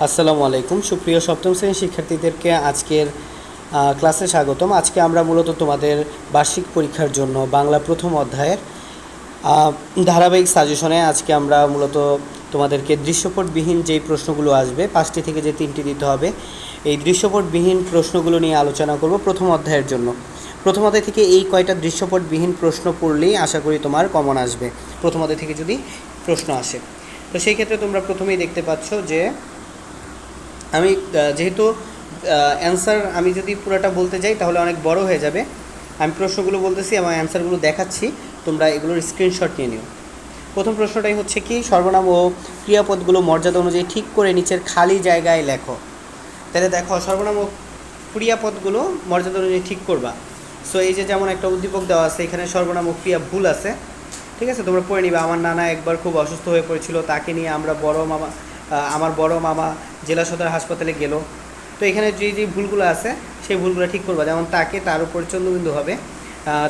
আসসালামু আলাইকুম। সুপ্রিয় সপ্তম শ্রেণির শিক্ষার্থীদেরকে আজকের ক্লাসে স্বাগতম। আজকে আমরা মূলত তোমাদের বার্ষিক পরীক্ষার জন্য বাংলা প্রথম অধ্যায়ের ধারাবাহিক সাজেশনে আজকে আমরা মূলত তোমাদেরকে দৃশ্যপটবিহীন যেই প্রশ্নগুলো আসবে, পাঁচটি থেকে যে তিনটি দিতে হবে, এই দৃশ্যপটবিহীন প্রশ্নগুলো নিয়ে আলোচনা করব প্রথম অধ্যায়ের জন্য। প্রথম অধ্যায় থেকে এই কয়টা দৃশ্যপটবিহীন প্রশ্ন পড়লেই আশা করি তোমার কমন আসবে। প্রথম অধ্যায় থেকে যদি প্রশ্ন আসে। তো সেই ক্ষেত্রে তোমরা প্রথমেই দেখতে পাচ্ছ যে আমি যেহেতু অ্যান্সার আমি যদি পুরোটা বলতে যাই, তাহলে অনেক বড় হয়ে যাবে। আমি প্রশ্নগুলো বলতেছি এবং অ্যান্সারগুলো দেখাচ্ছি, তোমরা এগুলোর স্ক্রিনশট নিয়ে নিও। প্রথম প্রশ্নটাই হচ্ছে কি, সর্বনাম ও ক্রিয়াপদগুলো মর্যাদা অনুযায়ী ঠিক করে নিচের খালি জায়গায় লেখো। তাহলে দেখো, সর্বনাম ও ক্রিয়াপদগুলো মর্যাদা অনুযায়ী ঠিক করবা। সো এই যে যেমন একটা উদ্দীপক দেওয়া আছে, এখানে সর্বনাম ও ক্রিয়া ভুল আছে। ঠিক আছে? তোমরা পড়ে নিবা। আমার নানা একবার খুব অসুস্থ হয়ে পড়েছিল, তাকে নিয়ে আমরা বড় মামা আমার বড় মামা জেলা সদর হাসপাতালে গেল। তো এখানে যে যে ভুলগুলো আছে, সেই ভুলগুলো ঠিক করবা। যেমন তাকে, তার উপর চন্দ্রবিন্দু হবে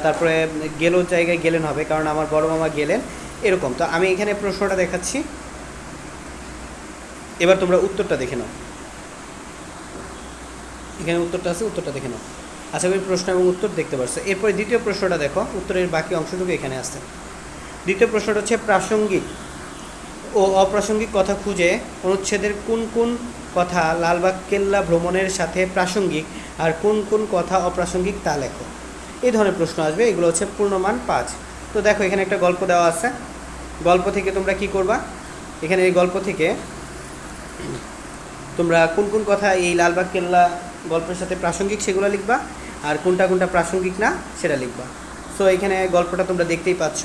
তারপরে গেলো জায়গায় গেলেন হবে, কারণ আমার বড় মামা গেলেন, এরকম। তো আমি এখানে প্রশ্নটা দেখাচ্ছি। এবার তোমরা উত্তরটা দেখে নাও। এখানে উত্তরটা আছে, উত্তরটা দেখে নাও। আশা করি প্রশ্ন এবং উত্তর দেখতে পারছ। এরপরে দ্বিতীয় প্রশ্নটা দেখো, উত্তরের বাকি অংশটুকু এখানে আছে। দ্বিতীয় প্রশ্নটা হচ্ছে প্রাসঙ্গিক। ও অপ্রাসঙ্গিক কথা খুঁজে অনুচ্ছেদের কোন কোন কথা লালবাগ কেল্লা ভ্রমণের সাথে প্রাসঙ্গিক আর কোন কোন কথা অপ্রাসঙ্গিক তা লেখো। এই ধরনের প্রশ্ন আসবে, এগুলো হচ্ছে পূর্ণমান পাঁচ। তো দেখো, এখানে একটা গল্প দেওয়া আছে। গল্প থেকে তোমরা কি করবা? এখানে এই গল্প থেকে তোমরা কোন কোন কথা এই লালবাগ কেল্লা গল্পের সাথে প্রাসঙ্গিক সেগুলো লিখবা আর কোনটা কোনটা প্রাসঙ্গিক না সেটা লিখবা। সো এখানে গল্পটা তোমরা দেখতেই পাচ্ছ।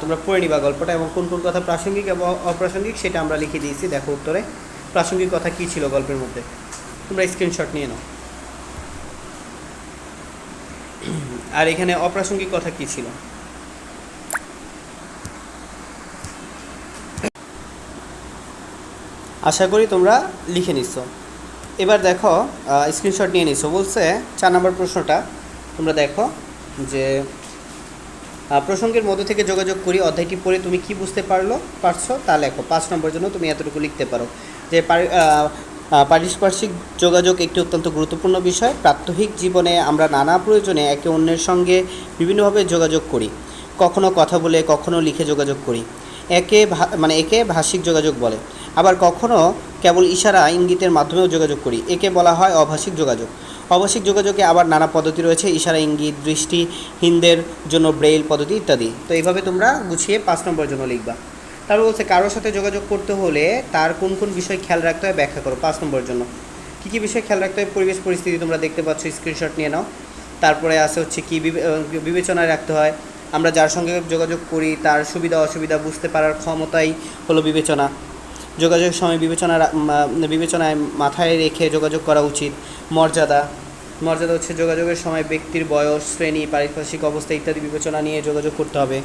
তোমরা পড়ে নিবা গল্পটা এবং কোন কোন কথা প্রাসঙ্গিক এবং অপ্রাসঙ্গিক সেটা আমরা লিখে দিয়েছি, দেখো উত্তরে। প্রাসঙ্গিক কথা কী ছিল গল্পের মধ্যে? তোমরা স্ক্রিনশট নিয়ে নাও। আর এখানে অপ্রাসঙ্গিক কথা কী ছিল? আশা করি তোমরা লিখে নিচ্ছ এবার দেখো স্ক্রিনশট নিয়ে নিচ্ছ বলছে চার নম্বর প্রশ্নটা, তোমরা দেখো যে প্রসঙ্গের মধ্যে থেকে যোগাযোগ করি, অধ্যায়টি পড়ে তুমি কি বুঝতে পারল, পারছ তা লেখো। পাঁচ নম্বর জন্য তুমি এতটুকু লিখতে পারো যে পারিপার্শ্বিক যোগাযোগ একটি অত্যন্ত গুরুত্বপূর্ণ বিষয়। প্রাত্যহিক জীবনে আমরা নানা প্রয়োজনে একে অন্যের সঙ্গে বিভিন্নভাবে যোগাযোগ করি। কখনো কথা বলে, কখনো লিখে যোগাযোগ করি। একে মানে একে ভাষিক যোগাযোগ বলে। আবার কখনো কেবল ইশারা, ইঙ্গিতের মাধ্যমেও যোগাযোগ করি। একে বলা হয় অভাষিক যোগাযোগ। অভাষিক যোগাযোগে আবার নানা পদ্ধতি রয়েছে, ইশারা, ইঙ্গিত, দৃষ্টি, হিন্দের জন্য ব্রেইল পদ্ধতি ইত্যাদি। তো এইভাবে তোমরা গুছিয়ে পাঁচ নম্বরের জন্য লিখবা। তারপর বলছে, কারোর সাথে যোগাযোগ করতে হলে তার কোন কোন বিষয় খেয়াল রাখতে হয় ব্যাখ্যা করো পাঁচ নম্বরের জন্য। কী কী বিষয় খেয়াল রাখতে হয়? পরিবেশ, পরিস্থিতি তোমরা দেখতে পাচ্ছ স্ক্রিনশট নিয়ে নাও। তারপরে আছে হচ্ছে কি বিবে- বিবেচনায় রাখতে হয়। আমরা যার সঙ্গে যোগাযোগ করি, তার সুবিধা, অসুবিধা বুঝতে পারার ক্ষমতাই হলো বিবেচনা। যোগাযোগের সময় বিবেচনা বিবেচনায় মাথায় রেখে যোগাযোগ করা উচিত। মর্যাদা। মর্যাদা হচ্ছে যোগাযোগের সময় ব্যক্তির বয়স, শ্রেণি, পারিপার্শ্বিক অবস্থা ইত্যাদি বিবেচনা নিয়ে যোগাযোগ করতে হবে।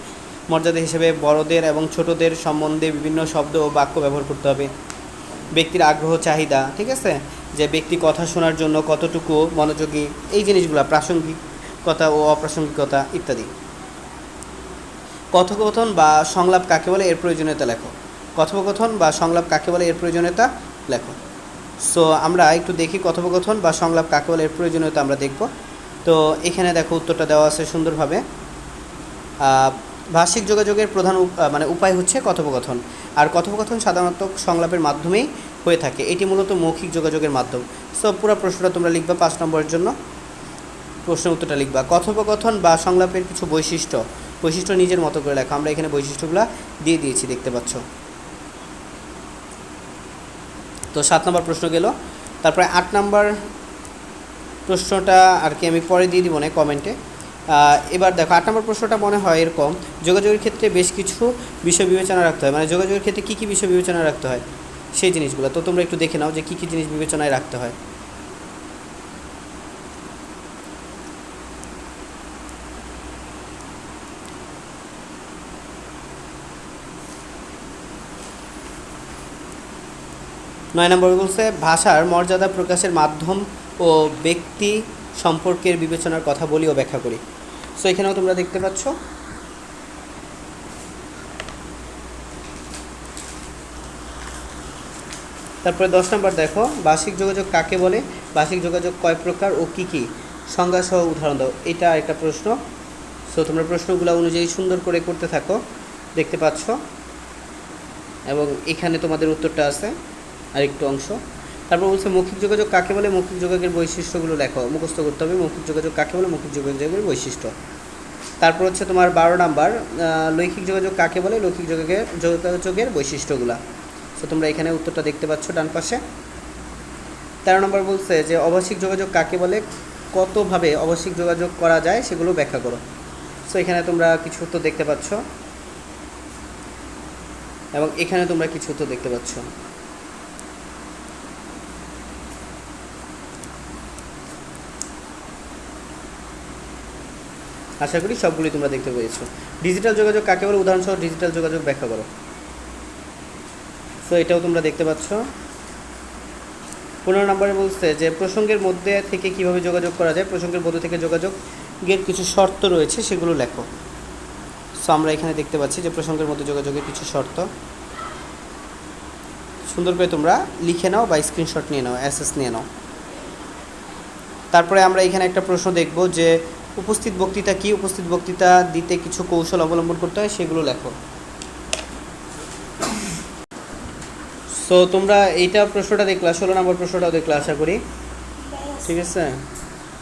মর্যাদা হিসেবে বড়দের এবং ছোটদের সম্বন্ধে বিভিন্ন শব্দ ও বাক্য ব্যবহার করতে হবে। ব্যক্তির আগ্রহ, চাহিদা, ঠিক আছে? যে ব্যক্তি কথা শোনার জন্য কতটুকু মনোযোগী, এই জিনিসগুলো, প্রাসঙ্গিকতা ও অপ্রাসঙ্গিকতা ইত্যাদি। কথোপকথন বা সংলাপ কাকে বলে? এর প্রয়োজনীয়তা লেখো। কথোপকথন বা সংলাপ কাকে বলে এর প্রয়োজনীয়তা লেখো। সো আমরা একটু দেখি কথোপকথন বা সংলাপ কাকে বলে এর প্রয়োজনীয়তা আমরা দেখব। তো এখানে দেখো উত্তরটা দেওয়া আছে সুন্দরভাবে। ভাষিক যোগাযোগের প্রধান মানে উপায় হচ্ছে কথোপকথন। আর কথোপকথন সাধারণত সংলাপের মাধ্যমেই হয়ে থাকে। এটি মূলত মৌখিক যোগাযোগের মাধ্যম। সো পুরো প্রশ্নটা তোমরা লিখবা পাঁচ নম্বরের জন্য। প্রশ্ন উত্তরটা লিখবা। কথোপকথন বা সংলাপের কিছু বৈশিষ্ট্য। বৈশিষ্ট্য নিজের মতো করে লেখা। আমরা এখানে বৈশিষ্ট্যগুলো দিয়ে দিয়েছি, দেখতে পাচ্ছ। তো সাত নম্বর প্রশ্ন গেল। তারপরে আট নম্বর প্রশ্নটা আর কি আমি পরে দিয়ে দিব না কমেন্টে এবার দেখো, আট নম্বর প্রশ্নটা মনে হয় এরকম, যোগাযোগের ক্ষেত্রে বেশ কিছু বিষয় বিবেচনা রাখতে হয়। মানে যোগাযোগের ক্ষেত্রে কী কী বিষয় বিবেচনা রাখতে হয়? সেই জিনিসগুলো। তো তোমরা একটু দেখে নাও যে কী কী জিনিস বিবেচনায় রাখতে হয়। নয় নম্বর বলছে ভাষার মর্যাদা প্রকাশের মাধ্যম ও ব্যক্তি সম্পর্কের বিবেচনার কথা বলি ও ব্যাখ্যা করি। সো এখানেও তোমরা দেখতে পাচ্ছ। তারপরে দশ নম্বর দেখো, বার্ষিক যোগাযোগ কাকে বলে? বার্ষিক যোগাযোগ কয় প্রকার ও কী কী? সংজ্ঞা সহ উদাহরণ দাও। এটা একটা প্রশ্ন। সো তোমরা প্রশ্নগুলো অনুযায়ী সুন্দর করে করতে থাকো। দেখতে পাচ্ছ। এবং এখানে তোমাদের উত্তরটা আছে। আরেকটু অংশ। তারপর বলছে, মৌখিক যোগাযোগ কাকে বলে? মৌখিক যোগাযোগের বৈশিষ্ট্যগুলো লেখো। মুখস্থ করতে হবে। মৌখিক যোগাযোগ কাকে বলে? মৌখিক যোগাযোগের বৈশিষ্ট্য। তারপর হচ্ছে তোমার বারো নাম্বার লৈখিক যোগাযোগ কাকে বলে? লৌখিক যোগাযোগের যোগাযোগের বৈশিষ্ট্যগুলা। তো তোমরা এখানে উত্তরটা দেখতে পাচ্ছ ডান পাশে। তেরো নম্বর বলছে যে অবার্ষিক যোগাযোগ কাকে বলে? কতভাবে অবার্ষিক যোগাযোগ করা যায় সেগুলো ব্যাখ্যা করো। সো এখানে তোমরা কিছু উত্তর দেখতে পাচ্ছ। এবং এখানে তোমরা কিছু উত্তর দেখতে পাচ্ছ। আশা করি সবগুলি তোমরা দেখতে পেয়েছ। ডিজিটাল যোগাযোগ কাকে বলে? উদাহরণসহ ডিজিটাল যোগাযোগ ব্যাখ্যা করো। সো এটাও তোমরা দেখতে পাচ্ছ। পনেরো নম্বরে বলছে যে, প্রসঙ্গের মধ্যে থেকে কীভাবে যোগাযোগ করা যায়? প্রসঙ্গের মধ্যে থেকে যোগাযোগের কিছু শর্ত রয়েছে, সেগুলো লেখো। সো আমরা এখানে দেখতে পাচ্ছি যে, প্রসঙ্গের মধ্যে যোগাযোগের কিছু শর্ত। সুন্দর করে তোমরা লিখে নাও বা স্ক্রিনশট নিয়ে নাও অ্যাসেস নিয়ে নাও। তারপরে আমরা এখানে একটা প্রশ্ন দেখব যে উপস্থিত বক্তৃতা কি? উপস্থিত বক্তৃতা দিতে কিছু কৌশল অবলম্বন করতে হয়, সেগুলো লেখো। সো তোমরা এইটা প্রশ্নটা দেখলা, ষোলো নম্বর প্রশ্নটাও দেখলা, আশা করি। ঠিক আছে?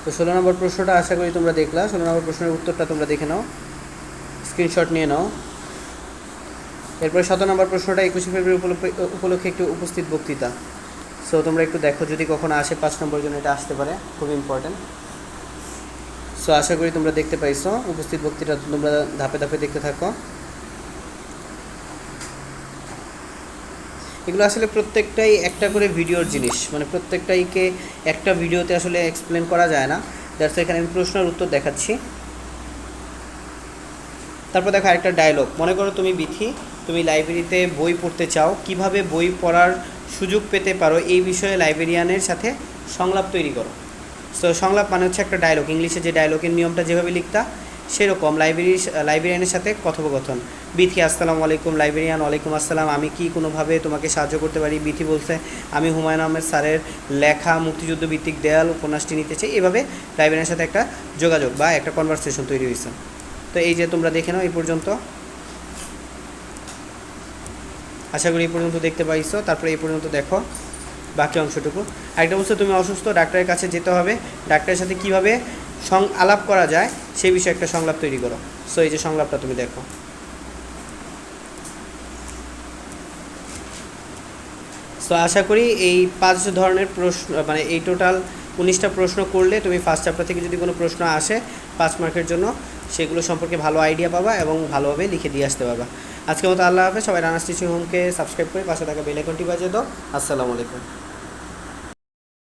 তো ষোলো নম্বর প্রশ্নটা আশা করি তোমরা দেখলা। ষোলো নম্বর প্রশ্নের উত্তরটা তোমরা দেখে নাও। স্ক্রিনশট নিয়ে নাও। এরপরে শত নম্বর প্রশ্নটা, একুশে ফেব্রুয়ারি উপলক্ষে উপলক্ষে একটু উপস্থিত বক্তৃতা। সো তোমরা একটু দেখো যদি কখনো আসে, পাঁচ নম্বর জন্য এটা আসতে পারে। খুব ইম্পর্ট্যান্ট সো আশা করি তোমরা দেখতে পাইছো। উপস্থিত বক্তৃতা তোমরা ধাপে ধাপে দেখতে থাকো। এগুলো আসলে প্রত্যেকটাই একটা করে ভিডিওর জিনিস। মানে প্রত্যেকটাইকে একটা ভিডিওতে আসলে এক্সপ্লেন করা যায় না। দ্যাটস এখানে আমি প্রশ্নের উত্তর দেখাচ্ছি। তারপর দেখো একটা ডায়লগ মনে করো তুমি বিথি, তুমি লাইব্রেরিতে বই পড়তে চাও। কীভাবে বই পড়ার সুযোগ পেতে পারো এই বিষয়ে লাইব্রেরিয়ানের সাথে সংলাপ তৈরি করো। সো সংলাপ মানে হচ্ছে একটা ডায়লগ ইংলিশে যে ডায়লগের নিয়মটা যেভাবে লিখতা, সেরকম লাইব্রেরি লাইব্রেরিয়ানের সাথে কথোপকথন। বিথি, আসসালামু আলাইকুম লাইব্রেরিয়ান ওয়ালাইকুম আসসালাম, আমি কি কোনোভাবে তোমাকে সাহায্য করতে পারি? বিথি বলছে, আমি হুমায়ুন আহমেদ স্যারের লেখা, মুক্তিযুদ্ধ ভিত্তিক দেয়াল উপন্যাসটি নিতে চাই। এভাবে লাইব্রেরিয়ানের সাথে একটা যোগাযোগ বা একটা কনভারসেশন তৈরি হয়েছে তো এই যে তোমরা দেখে নাও এই পর্যন্ত। আশা করি এই পর্যন্ত দেখতে পাইছো। তারপরে এই পর্যন্ত দেখো। বাকি অংশটুকু। একটা বলছো তুমি অসুস্থ, ডাক্তারের কাছে যেতে হবে। ডাক্তারের সাথে কীভাবে সং আলাপ করা যায় সেই বিষয়ে একটা সংলাপ তৈরি করো। সো এই যে সংলাপটা তুমি দেখো। সো আশা করি এই পাঁচ ধরনের প্রশ্ন মানে এই টোটাল উনিশটা প্রশ্ন করলে তুমি ফার্স্ট চ্যাপ্টার থেকে যদি কোনো প্রশ্ন আসে, পাঁচ মার্কের জন্য, সেগুলো সম্পর্কে ভালো আইডিয়া পাবা এবং ভালোভাবে লিখে দিয়ে আসতে পারবা। আজকের মতো আল্লাহ হাফেজ, সবাই রানা স্টিচিং হোমকে সাবস্ক্রাইব করে পাশে থাকা বেল আইকনটি বাজিয়ে দাও। আসসালামু আলাইকুম।